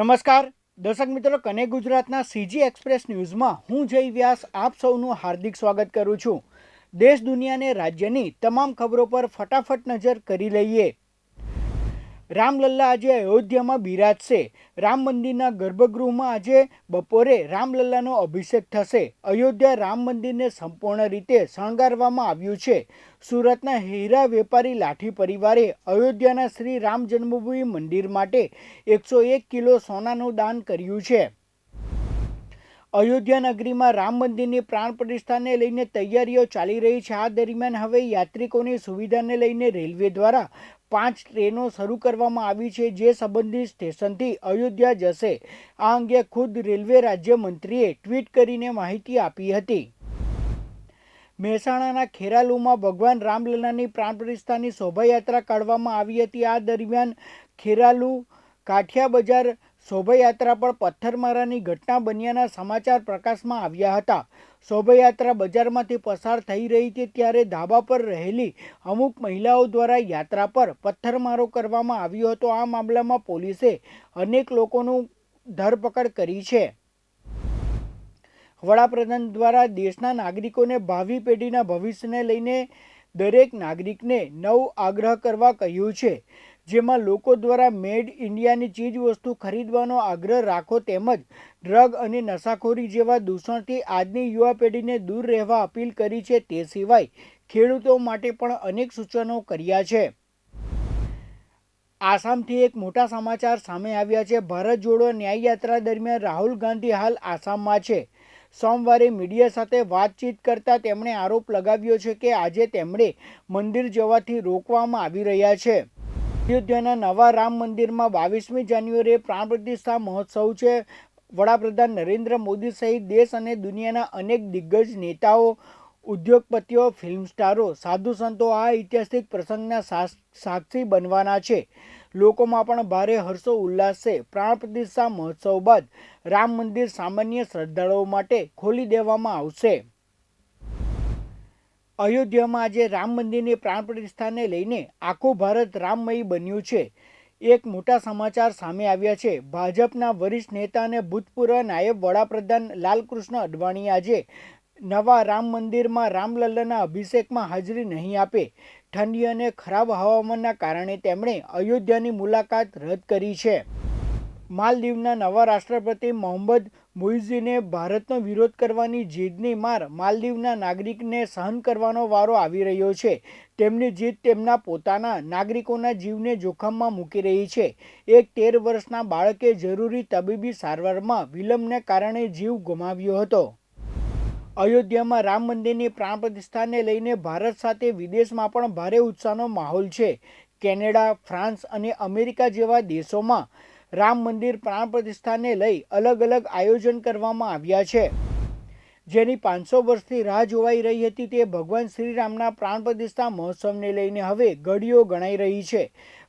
નમસ્કાર. દર્શક મિત્રો, કને ગુજરાતના સીજી એક્સપ્રેસ ન્યૂઝમાં હું જય વ્યાસ આપ સૌનું હાર્દિક સ્વાગત કરું છું. દેશ દુનિયાને રાજ્યની તમામ ખબરો પર ફટાફટ નજર કરી લઈએ. રામલલ્લા આજે અયોધ્યામાં બિરાજશે. રામ મંદિરના ગર્ભગૃહમાં આજે બપોરે રામલલ્લાનો અભિષેક થશે. અયોધ્યા રામ મંદિરને સંપૂર્ણ રીતે શણગારવામાં આવ્યું છે. સુરતના હીરા વેપારી લાઠી પરિવારે અયોધ્યાના શ્રી રામ જન્મભૂમિ મંદિર માટે એકસો એક કિલો સોનાનું દાન કર્યું છે. અયોધ્યા નગરીમાં રામ મંદિરની પ્રાણ પ્રતિષ્ઠાને લઈને તૈયારીઓ ચાલી રહી છે. આ દરમિયાન હવે યાત્રિકોની સુવિધાને લઈને રેલવે દ્વારા પાંચ ટ્રેનો શરૂ કરવામાં આવી છે, જે સંબંધિત સ્ટેશનથી અયોધ્યા જશે. આ અંગે ખુદ રેલવે રાજ્યમંત્રીએ ટ્વીટ કરીને માહિતી આપી હતી. મહેસાણાના ખેરાલુમાં ભગવાન રામલલાની પ્રાણ પ્રતિષ્ઠાની શોભાયાત્રા કાઢવામાં આવી હતી. આ દરમિયાન ખેરાલુ કાઠિયા બજાર શોભાયાત્રા પર પથ્થરમારાની ઘટના બન્યાના સમાચાર પ્રકાશમાં આવ્યા હતા. શોભાયાત્રા બજારમાંથી પસાર થઈ રહી હતી ત્યારે ધાબા પર રહેલી અમુક મહિલાઓ દ્વારા યાત્રા પર પથ્થરમારો કરવામાં આવ્યો હતો. આ મામલામાં પોલીસે અનેક લોકોનું ધરપકડ કરી છે. વડાપ્રધાન દ્વારા દેશના નાગરિકોને ભાવિ પેઢીના ભવિષ્યને લઈને દરેક નાગરિકને નવ આગ્રહ કરવા કહ્યું છે. જેમાં લોકો દ્વારા મેડ ઇન્ડિયાની ચીજ વસ્તુ ખરીદવાનો આગ્રહ રાખો તેમજ ડ્રગ અને નશાખોરી જેવા દૂષણથી આજની યુવા પેઢીને દૂર રહેવા અપીલ કરી છે તે સિવાય ખેડૂતો માટે પણ અનેક સૂચનો કર્યા છે. આસામથી એક મોટા સમાચાર સામે આવ્યા છે. ભારત જોડો ન્યાય યાત્રા દરમિયાન રાહુલ ગાંધી હાલ આસામમાં છે. સોમવારે મીડિયા સાથે વાતચીત કરતા તેમણે આરોપ લગાવ્યો છે કે આજે તેમણે મંદિર જવાથી રોકવામાં આવી રહ્યા છે. અયોધ્યાના નવા રામ મંદિરમાં બાવીસમી જાન્યુઆરીએ પ્રાણ પ્રતિષ્ઠા મહોત્સવ છે. વડાપ્રધાન નરેન્દ્ર મોદી સહિત દેશ અને દુનિયાના અનેક દિગ્ગજ નેતાઓ, ઉદ્યોગપતિઓ, ફિલ્મ સ્ટારો, સાધુ સંતો આ ઐતિહાસિક પ્રસંગના સાક્ષી બનવાના છે. લોકોમાં પણ ભારે હર્ષો, ઉલ્લાસ પ્રાણ પ્રતિષ્ઠા મહોત્સવ બાદ રામ મંદિર સામાન્ય શ્રદ્ધાળુઓ માટે ખોલી દેવામાં આવશે. અયોધ્યામાં આજે રામ મંદિરની પ્રાણ પ્રતિષ્ઠાને લઈને આખું ભારત રામમય બન્યું છે. એક મોટા સમાચાર સામે આવ્યા છે. ભાજપના વરિષ્ઠ નેતા અને ભૂતપૂર્વ નાયબ વડાપ્રધાન લાલકૃષ્ણ અડવાણી આજે નવા રામ મંદિરમાં રામલલ્લાના અભિષેકમાં હાજરી નહીં આપે. ઠંડી અને ખરાબ હવામાનના કારણે તેમણે અયોધ્યાની મુલાકાત રદ કરી છે. માલદીવના નવા રાષ્ટ્રપતિ મોહમ્મદ મુઇઝીને ભારતનો વિરોધ કરવાની જીદની માર માલદીવના નાગરિકને સહન કરવાનો વારો આવી રહ્યો છે. તેમની જીદ તેમના પોતાના નાગરિકોના જીવને જોખમમાં મૂકી રહી છે. એક તેર વર્ષના બાળકે જરૂરી તબીબી સારવારમાં વિલંબને કારણે જીવ ગુમાવ્યો હતો. અયોધ્યામાં રામ મંદિરની પ્રાણ પ્રતિષ્ઠાને લઈને ભારત સાથે વિદેશમાં પણ ભારે ઉત્સાહનો માહોલ છે. કેનેડા, ફ્રાન્સ અને અમેરિકા જેવા દેશોમાં રામ મંદિર પ્રાણ પ્રતિષ્ઠાને લઈ અલગ અલગ આયોજન કરવામાં આવ્યા છે. જેની પાંચસો વર્ષથી રાહ જોવાઈ રહી હતી તે ભગવાન શ્રીરામના પ્રાણ પ્રતિષ્ઠા મહોત્સવને લઈને હવે ઘડીઓ ગણાઈ રહી છે.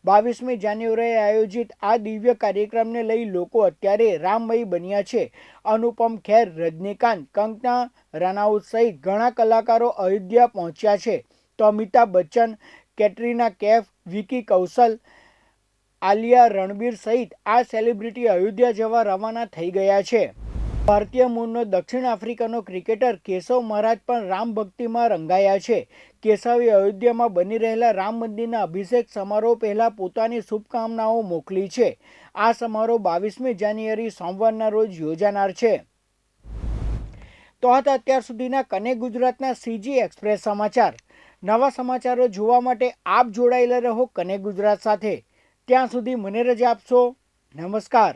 બાવીસમી જાન્યુઆરીએ આયોજિત આ દિવ્ય કાર્યક્રમને લઈ લોકો અત્યારે રામમય બન્યા છે. અનુપમ ખેર, રજનીકાંત કંકના રનાઉત સહિત ઘણા કલાકારો અયોધ્યા પહોંચ્યા છે. તો અમિતાભ બચ્ચન, કેટરીના કેફ, વિકી કૌશલ, આલિયા રણબીર સહિત આ સેલિબ્રિટી અયોધ્યા જવા રવાના થઈ ગયા છે. ભારતીય મૂળનો દક્ષિણ આફ્રિકાનો ક્રિકેટર કેશવ મહારાજ પણ રામ ભક્તિમાં રંગાયા છે. કેશવે અયોધ્યામાં બની રહેલા રામ મંદિરના અભિષેક સમારોહ પહેલા પોતાની શુભકામનાઓ મોકલી છે. આ સમારોહ બાવીસમી જાન્યુઆરી સોમવારના રોજ યોજાનાર છે. તો હતા અત્યાર સુધીના કને ગુજરાતના સીજી એક્સપ્રેસ સમાચાર. નવા સમાચારો જોવા માટે આપ જોડાયેલા રહો કને ગુજરાત સાથે. ત્યાં સુધી મને રજા આપશો. નમસ્કાર.